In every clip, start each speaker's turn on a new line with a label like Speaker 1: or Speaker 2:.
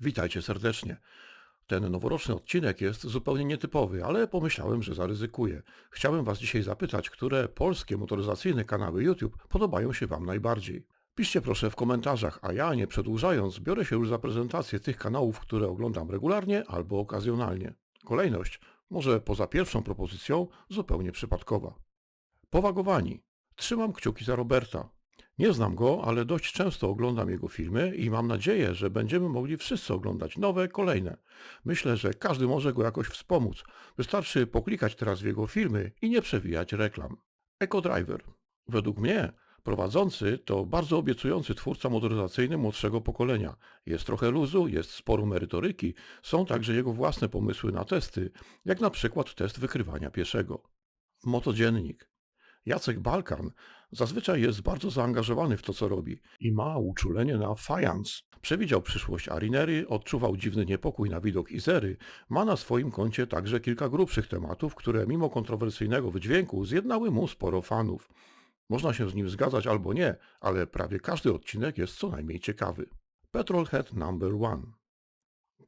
Speaker 1: Witajcie serdecznie. Ten noworoczny odcinek jest zupełnie nietypowy, ale pomyślałem, że zaryzykuję. Chciałem Was dzisiaj zapytać, które polskie motoryzacyjne kanały YouTube podobają się Wam najbardziej. Piszcie proszę w komentarzach, a ja nie przedłużając, biorę się już za prezentację tych kanałów, które oglądam regularnie albo okazjonalnie. Kolejność, może poza pierwszą propozycją, zupełnie przypadkowa. Powagowani. Trzymam kciuki za Roberta. Nie znam go, ale dość często oglądam jego filmy i mam nadzieję, że będziemy mogli wszyscy oglądać nowe, kolejne. Myślę, że każdy może go jakoś wspomóc. Wystarczy poklikać teraz w jego filmy i nie przewijać reklam. EcoDriver. Według mnie prowadzący to bardzo obiecujący twórca motoryzacyjny młodszego pokolenia. Jest trochę luzu, jest sporo merytoryki, są także jego własne pomysły na testy, jak na przykład test wykrywania pieszego. Motodziennik. Jacek Balkan zazwyczaj jest bardzo zaangażowany w to, co robi i ma uczulenie na fajans. Przewidział przyszłość Arinery, odczuwał dziwny niepokój na widok Izery, ma na swoim koncie także kilka grubszych tematów, które mimo kontrowersyjnego wydźwięku zjednały mu sporo fanów. Można się z nim zgadzać albo nie, ale prawie każdy odcinek jest co najmniej ciekawy. Petrolhead Number One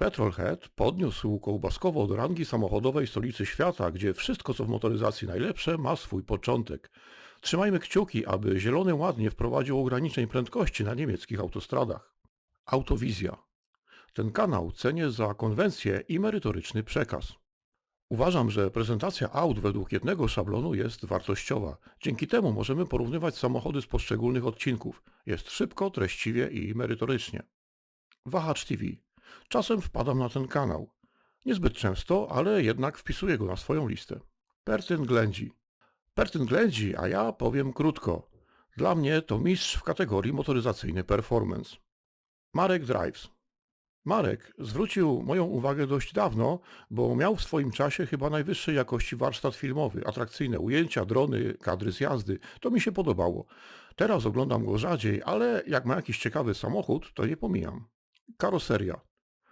Speaker 1: Petrolhead podniósł kołbaskowo do rangi samochodowej stolicy świata, gdzie wszystko co w motoryzacji najlepsze ma swój początek. Trzymajmy kciuki, aby Zielony Ład nie wprowadził ograniczeń prędkości na niemieckich autostradach. Autowizja. Ten kanał cenię za konwencję i merytoryczny przekaz. Uważam, że prezentacja aut według jednego szablonu jest wartościowa. Dzięki temu możemy porównywać samochody z poszczególnych odcinków. Jest szybko, treściwie i merytorycznie. Wahacz TV. Czasem wpadam na ten kanał. Niezbyt często, ale jednak wpisuję go na swoją listę. Pertyn Ględzi. Pertyn Ględzi, a ja powiem krótko. Dla mnie to mistrz w kategorii motoryzacyjny performance. Marek Drives. Marek zwrócił moją uwagę dość dawno, bo miał w swoim czasie chyba najwyższej jakości warsztat filmowy, atrakcyjne ujęcia, drony, kadry z jazdy. To mi się podobało. Teraz oglądam go rzadziej, ale jak ma jakiś ciekawy samochód, to nie pomijam. Karoseria.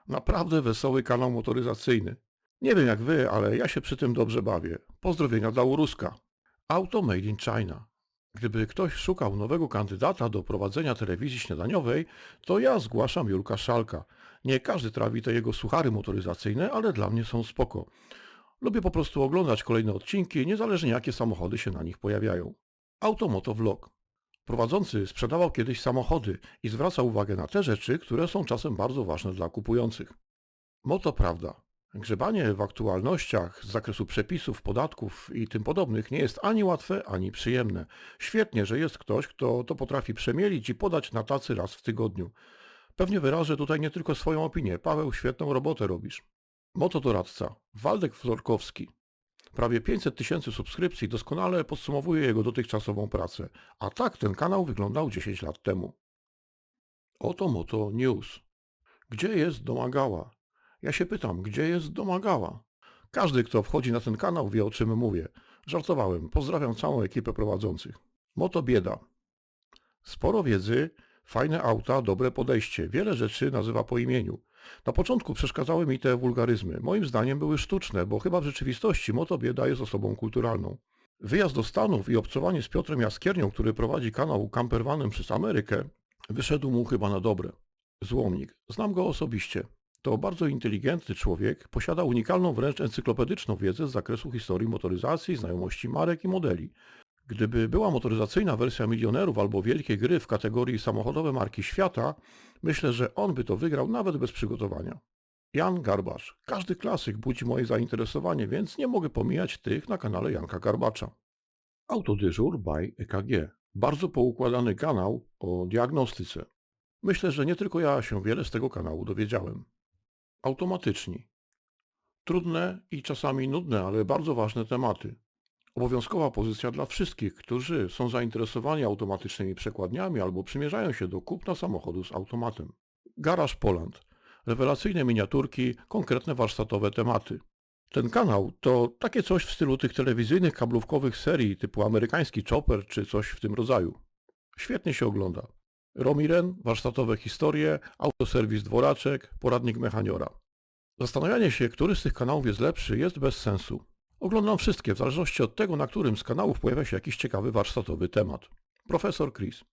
Speaker 1: Naprawdę wesoły kanał motoryzacyjny. Nie wiem jak wy, ale ja się przy tym dobrze bawię. Pozdrowienia dla Uruska. Auto Made in China. Gdyby ktoś szukał nowego kandydata do prowadzenia telewizji śniadaniowej, to ja zgłaszam Julka Szalka. Nie każdy trawi te jego suchary motoryzacyjne, ale dla mnie są spoko. Lubię po prostu oglądać kolejne odcinki, niezależnie jakie samochody się na nich pojawiają. Automoto Vlog. Prowadzący sprzedawał kiedyś samochody i zwraca uwagę na te rzeczy, które są czasem bardzo ważne dla kupujących. Moto prawda. Grzebanie w aktualnościach z zakresu przepisów, podatków i tym podobnych nie jest ani łatwe, ani przyjemne. Świetnie, że jest ktoś, kto to potrafi przemielić i podać na tacy raz w tygodniu. Pewnie wyrażę tutaj nie tylko swoją opinię. Paweł, świetną robotę robisz. Motodoradca. Waldek Florkowski. Prawie 500 tysięcy subskrypcji doskonale podsumowuje jego dotychczasową pracę, a tak ten kanał wyglądał 10 lat temu. Oto Moto News. Gdzie jest Domagała? Ja się pytam, gdzie jest Domagała? Każdy, kto wchodzi na ten kanał wie o czym mówię. Żartowałem, pozdrawiam całą ekipę prowadzących. Moto bieda. Sporo wiedzy, fajne auta, dobre podejście, wiele rzeczy nazywa po imieniu. Na początku przeszkadzały mi te wulgaryzmy. Moim zdaniem były sztuczne, bo chyba w rzeczywistości motobieda jest osobą kulturalną. Wyjazd do Stanów i obcowanie z Piotrem Jaskiernią, który prowadzi kanał Campervanem przez Amerykę, wyszedł mu chyba na dobre. Złomnik. Znam go osobiście. To bardzo inteligentny człowiek, posiada unikalną wręcz encyklopedyczną wiedzę z zakresu historii motoryzacji, znajomości marek i modeli. Gdyby była motoryzacyjna wersja milionerów albo wielkiej gry w kategorii samochodowe marki świata, myślę, że on by to wygrał nawet bez przygotowania. Jan Garbacz. Każdy klasyk budzi moje zainteresowanie, więc nie mogę pomijać tych na kanale Janka Garbacza. Autodyżur by EKG. Bardzo poukładany kanał o diagnostyce. Myślę, że nie tylko ja się wiele z tego kanału dowiedziałem. Automatyczni. Trudne i czasami nudne, ale bardzo ważne tematy. Obowiązkowa pozycja dla wszystkich, którzy są zainteresowani automatycznymi przekładniami albo przymierzają się do kupna samochodu z automatem. Garaż Poland. Rewelacyjne miniaturki, konkretne warsztatowe tematy. Ten kanał to takie coś w stylu tych telewizyjnych kablówkowych serii typu amerykański Chopper czy coś w tym rodzaju. Świetnie się ogląda. Romiren, warsztatowe historie, autoserwis dworaczek, poradnik mechaniora. Zastanawianie się, który z tych kanałów jest lepszy jest bez sensu. Oglądam wszystkie, w zależności od tego, na którym z kanałów pojawia się jakiś ciekawy warsztatowy temat. Profesor Chris.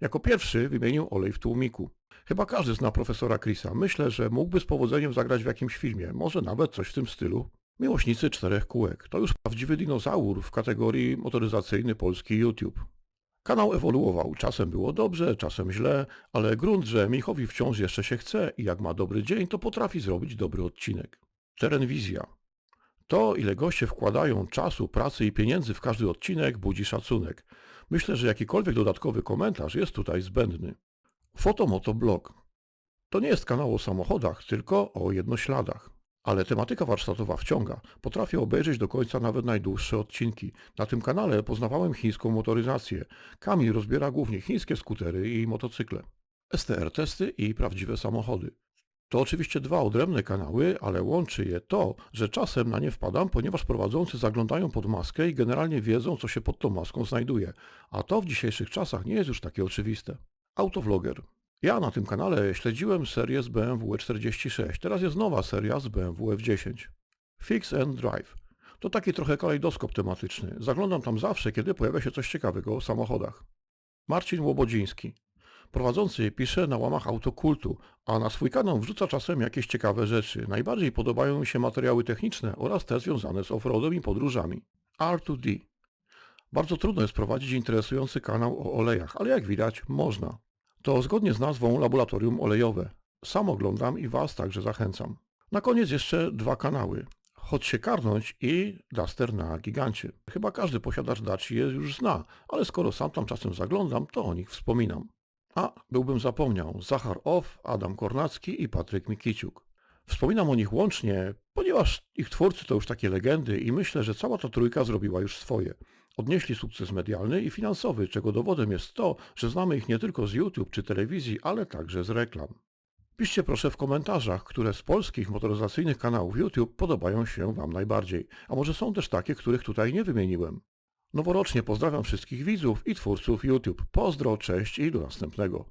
Speaker 1: Jako pierwszy wymienił olej w tłumiku. Chyba każdy zna profesora Chrisa. Myślę, że mógłby z powodzeniem zagrać w jakimś filmie, może nawet coś w tym stylu. Miłośnicy czterech kółek. To już prawdziwy dinozaur w kategorii motoryzacyjny polski YouTube. Kanał ewoluował. Czasem było dobrze, czasem źle, ale grunt, że Michowi wciąż jeszcze się chce i jak ma dobry dzień, to potrafi zrobić dobry odcinek. Terenwizja. To, ile goście wkładają czasu, pracy i pieniędzy w każdy odcinek, budzi szacunek. Myślę, że jakikolwiek dodatkowy komentarz jest tutaj zbędny. Fotomotoblog. To nie jest kanał o samochodach, tylko o jednośladach. Ale tematyka warsztatowa wciąga. Potrafię obejrzeć do końca nawet najdłuższe odcinki. Na tym kanale poznawałem chińską motoryzację. Kamil rozbiera głównie chińskie skutery i motocykle. STR testy i prawdziwe samochody. To oczywiście dwa odrębne kanały, ale łączy je to, że czasem na nie wpadam, ponieważ prowadzący zaglądają pod maskę i generalnie wiedzą, co się pod tą maską znajduje. A to w dzisiejszych czasach nie jest już takie oczywiste. Autovloger. Ja na tym kanale śledziłem serię z BMW 46, teraz jest nowa seria z BMW F10. Fix and Drive. To taki trochę kalejdoskop tematyczny. Zaglądam tam zawsze, kiedy pojawia się coś ciekawego o samochodach. Marcin Łobodziński. Prowadzący pisze na łamach autokultu, a na swój kanał wrzuca czasem jakieś ciekawe rzeczy. Najbardziej podobają mi się materiały techniczne oraz te związane z offroadem i podróżami. R2D. Bardzo trudno jest prowadzić interesujący kanał o olejach, ale jak widać można. To zgodnie z nazwą laboratorium olejowe. Sam oglądam i Was także zachęcam. Na koniec jeszcze dwa kanały. Chodź się karnąć i Duster na gigancie. Chyba każdy posiadacz Daci je już zna, ale skoro sam tam czasem zaglądam, to o nich wspominam. A, byłbym zapomniał. Zachar Off, Adam Kornacki i Patryk Mikiciuk. Wspominam o nich łącznie, ponieważ ich twórcy to już takie legendy i myślę, że cała ta trójka zrobiła już swoje. Odnieśli sukces medialny i finansowy, czego dowodem jest to, że znamy ich nie tylko z YouTube czy telewizji, ale także z reklam. Piszcie proszę w komentarzach, które z polskich motoryzacyjnych kanałów YouTube podobają się Wam najbardziej, a może są też takie, których tutaj nie wymieniłem. Noworocznie pozdrawiam wszystkich widzów i twórców YouTube. Pozdro, cześć i do następnego.